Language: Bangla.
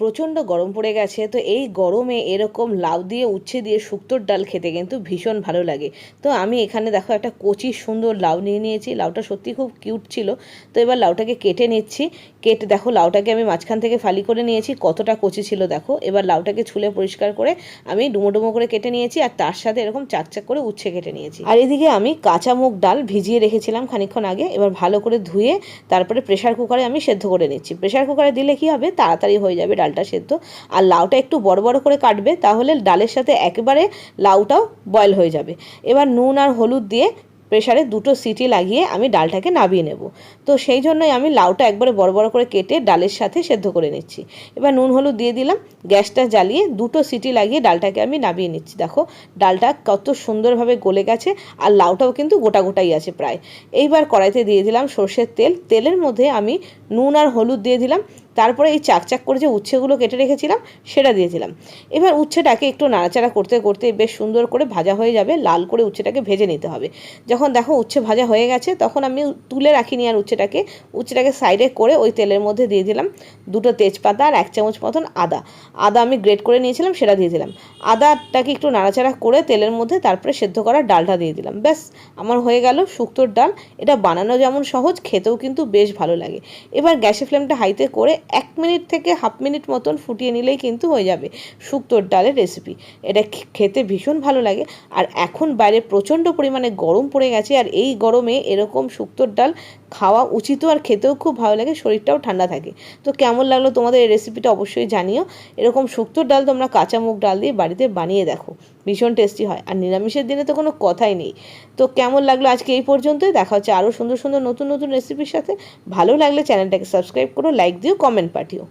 প্রচণ্ড গরম পড়ে গেছে, তো এই গরমে এরকম লাউ দিয়ে উচ্ছে দিয়ে শুক্তোর ডাল খেতে কিন্তু ভীষণ ভালো লাগে। তো আমি এখানে দেখো একটা কচি সুন্দর লাউ নিয়ে নিয়েছি, লাউটা সত্যি খুব কিউট ছিল। তো এবার লাউটাকে কেটে নিচ্ছি। কেটে দেখো, লাউটাকে আমি মাঝখান থেকে ফালি করে নিয়েছি, কতটা কচি ছিল দেখো। এবার লাউটাকে ছুলে পরিষ্কার করে আমি ডুমো ডুমো করে কেটে নিয়েছি, আর তার সাথে এরকম চাকচাক করে উচ্ছে কেটে নিয়েছি। আর এদিকে আমি কাঁচা মুগ ডাল ভিজিয়ে রেখেছিলাম খানিকক্ষণ আগে, এবার ভালো করে ধুয়ে তারপরে প্রেশার কুকারে আমি সেদ্ধ করে নিচ্ছি। প্রেশার কুকারে দিলে কি হবে? তাড়াতাড়ি হয়ে যাবে ডালটা সেদ্ধ। আর লাউটা একটু বড় বড় করে কাটবে, তাহলে ডালের সাথে একেবারে লাউটাও বয়েল হয়ে যাবে। এবার নুন আর হলুদ দিয়ে প্রেশারে দুটো সিটি লাগিয়ে আমি ডালটাকে নাবিয়ে নেব। তো সেই জন্যই আমি লাউটা একবারে বড় বড় করে কেটে ডালের সাথে সেদ্ধ করে নিচ্ছি। এবার নুন হলুদ দিয়ে দিলাম, গ্যাসটা জ্বালিয়ে দুটো সিটি লাগিয়ে ডালটাকে আমি নাবিয়ে নিচ্ছি। দেখো, ডালটা কত সুন্দরভাবে গলে গেছে আর লাউটাও কিন্তু গোটা গোটাই আছে প্রায়। এইবার কড়াইতে দিয়ে দিলাম সর্ষের তেল। তেলের মধ্যে আমি নুন আর হলুদ দিয়ে দিলাম। তারপরে এই চাকচাক করে যে উচ্ছেগুলো কেটে রেখেছিলাম, সেটা দিয়েছিলাম। এবার উচ্ছেটাকে একটু নাড়াচাড়া করতে করতে বেশ সুন্দর করে ভাজা হয়ে যাবে, লাল করে উচ্ছেটাকে ভেজে নিতে হবে। যখন দেখো উচ্ছে ভাজা হয়ে গেছে, তখন আমি তুলে রাখিনি আর উচ্ছেটাকে। উচ্ছেটাকে সাইডে করে ওই তেলের মধ্যে দিয়ে দিলাম দুটো তেজপাতা আর এক চামচ মতন আদা। আদা আমি গ্রেট করে নিয়েছিলাম, সেটা দিয়ে দিলাম। আদাটাকে একটু নাড়াচাড়া করে তেলের মধ্যে তারপরে সেদ্ধ করা ডালটা দিয়ে দিলাম। ব্যাস, আমার হয়ে গেল শুক্তোর ডাল। এটা বানানো যেমন সহজ, খেতেও কিন্তু বেশ ভালো লাগে। এবার গ্যাসের ফ্লেমটা হাইতে করে এক মিনিট থেকে হাফ মিনিট মতন ফুটিয়ে নিলেই কিন্তু হয়ে যাবে শুক্তোর ডালের রেসিপি এটা খেতে ভীষণ ভালো লাগে। আর এখন বাইরে প্রচণ্ড পরিমাণে গরম পড়ে গেছে আর এই গরমে এরকম শুক্তোর ডাল খাওয়া উচিত আর খেতেও খুব ভালো লাগে, শরীরটাও ঠান্ডা থাকে। তো কেমন লাগল তোমাদের এই রেসিপিটা অবশ্যই জানিও। এরকম শুক্তোর ডাল তোমরা কাঁচা মুগ ডাল দিয়ে বাড়িতে বানিয়ে দেখো। ভীষণ টেস্টি হয়। আর নিরামিষের দিনে তো কোনো কথাই নেই। তো কেমন লাগল আজকে এই পর্যন্তই? দেখা হচ্ছে আরও সুন্দর সুন্দর নতুন নতুন রেসিপির সাথে। ভালো লাগলে চ্যানেলটাকে সাবস্ক্রাইব করো লাইক দিও কমেন্ট পাঠিও।